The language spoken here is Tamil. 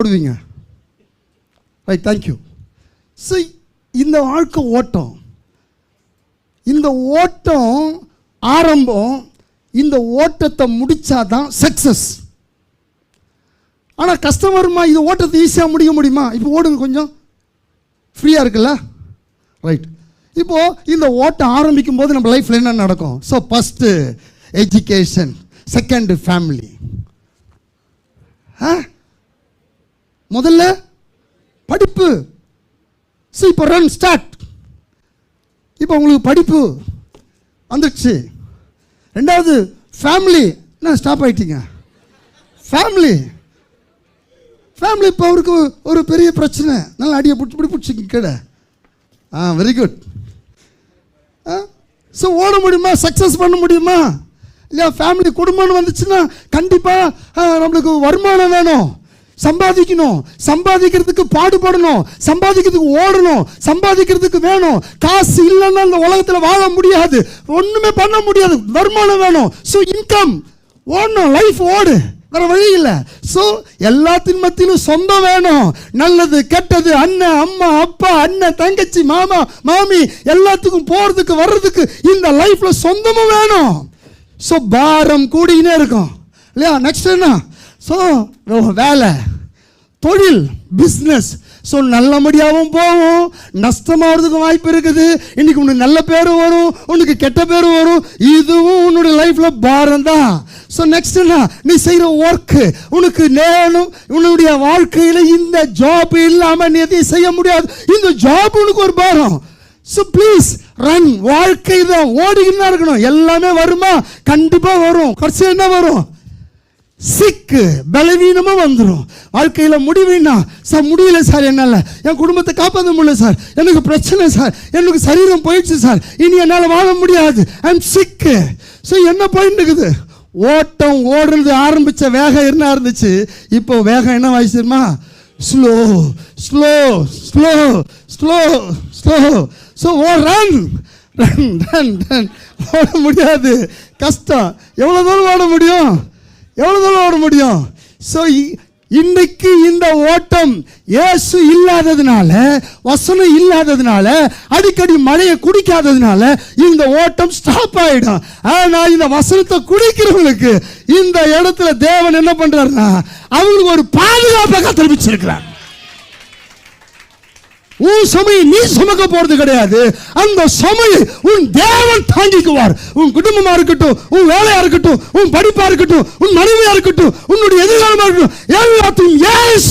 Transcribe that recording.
போடுவீங்க. ரைட் தேங்க்யூ ஸோ இந்த வாழ்க்கை ஓட்டம். இந்த ஓட்டம் ஆரம்பம் இந்த ஓட்டத்தை முடித்தாதான் சக்ஸஸ் ஆனால் கஸ்டமருமா இது ஓட்டத்தை ஈஸியாக முடிக்க முடியுமா? இப்போ ஓடுங்க கொஞ்சம். ஃப்ரீயாக இருக்குல்ல? ரைட் இப்போது இந்த ஓட்டம் ஆரம்பிக்கும் போது நம்ம லைஃப்பில் என்ன நடக்கும்? So first education second family ஆ முதல்ல படிப்பு. ஸோ இப்போ ரன் ஸ்டார்ட் இப்போ உங்களுக்கு படிப்பு வந்துடுச்சு ரெண்டாவது ஃபேமிலி என்ன ஸ்டாப் ஆகிட்டீங்க ஃபேமிலி ஃபேமிலி இப்போ அவருக்கு ஒரு பெரிய பிரச்சனை. நல்லா அடியை பிடிச்சி பிடி பிடிச்சிங்க கடை ஆ வெரி குட் ஸோ ஓட முடியுமா? சக்ஸஸ் பண்ண முடியுமா? இல்லையா ஃபேமிலி குடும்பம்னு வந்துச்சுன்னா கண்டிப்பாக நம்மளுக்கு வருமானம் வேணும். சம்பாதிக்கணும். சம்பாதிக்கிறதுக்கு பாடுபடணும். சம்பாதிக்கிறதுக்கு ஓடணும். சம்பாதிக்கிறதுக்கு வேணும். காசு இல்லைன்னா இந்த உலகத்தில் வாழ முடியாது. ஒன்றுமே பண்ண முடியாது. வருமானம் வேணும். ஸோ இன்கம் ஓடணும். லைஃப் ஓடு. வேற வழி இல்லை. ஸோ எல்லாத்தின் மத்தியிலும் சொந்தம் வேணும். நல்லது கெட்டது அண்ணன் அம்மா அப்பா அண்ணன் தங்கச்சி மாமா மாமி எல்லாத்துக்கும் போகிறதுக்கு வர்றதுக்கு இந்த லைஃப்பில் சொந்தமும் வேணும். ஸோ பாரம் கூடினே இருக்கும். இல்லையா? நெக்ஸ்ட் என்ன? ஸோ வேலை. தொழில் பிஸ்னஸ் ஸோ நல்லபடியாகவும் போகும். நஷ்டமாகிறதுக்கு வாய்ப்பு இருக்குது. இன்னைக்கு உனக்கு நல்ல பேர் வரும். உனக்கு கெட்ட பேர் வரும். இதுவும் உன்னுடைய லைஃப்பில் பாரம் தான் ஸோ நெக்ஸ்ட் என்ன? நீ செய்கிற ஒர்க்கு உனக்கு நேரம் உன்னுடைய வாழ்க்கையில் இந்த ஜாப் இல்லாமல் நீ எதையும் செய்ய முடியாது. இந்த ஜாப் உனக்கு ஒரு பாரம். ஸோ ப்ளீஸ் ரன் வாழ்க்கை தான் ஓடிக்கிட்டு தான் இருக்கணும். எல்லாமே வருமா? கண்டிப்பாக வரும். கடைசி என்ன வரும்? சிக்கு பலவீனமாக வந்துடும் வாழ்க்கையில் முடிவுன்னா சார் முடியல சார் என்னால். என் குடும்பத்தை காப்பாற்ற முடியல சார். எனக்கு பிரச்சனை சார். எனக்கு சரீரம் போயிடுச்சு சார். இனி என்னால் வாழ முடியாது. ஐம் சிக்கு ஸோ என்ன போயிட்டு இருக்குது? ஓட்டம் ஓடுறது ஆரம்பித்த வேகம் என்ன இருந்துச்சு? இப்போ வேகம் என்ன வாய்ச்சிருமா slow slow slow slow slow so oh run run run run ஓட முடியாது. கஷ்டம். எவ்வளோ தூரம் ஓட முடியும்? எவ்வளோ தூரம் ஓட முடியும்? ஸோ இன்னைக்கு இந்த ஓட்டம் இயேசு இல்லாததுனால வசனம் இல்லாததுனால அடிக்கடி மழையை குடிக்காததுனால இந்த ஓட்டம் ஸ்டாப் ஆயிடும். ஆனால் இந்த வசனத்தை குடிக்கிறவங்களுக்கு இந்த இடத்துல தேவன் என்ன பண்றாருன்னா அவங்களுக்கு ஒரு பாதுகாப்பை கத்தரிப்பிச்சிருக்கிறார் உன் சுமையை நீ சுமக்க போறது கிடையாது. அந்த சுமையை உன் தேவன் தாங்கிக்குவார். உன் குடும்பமா இருக்கட்டும் உன் வேலையா இருக்கட்டும் உன் படிப்பா இருக்கட்டும் உன் மனைவியா இருக்கட்டும் உன்னுடைய எதிர்காலமா இருக்கட்டும் எல்லாத்தையும் எஸ்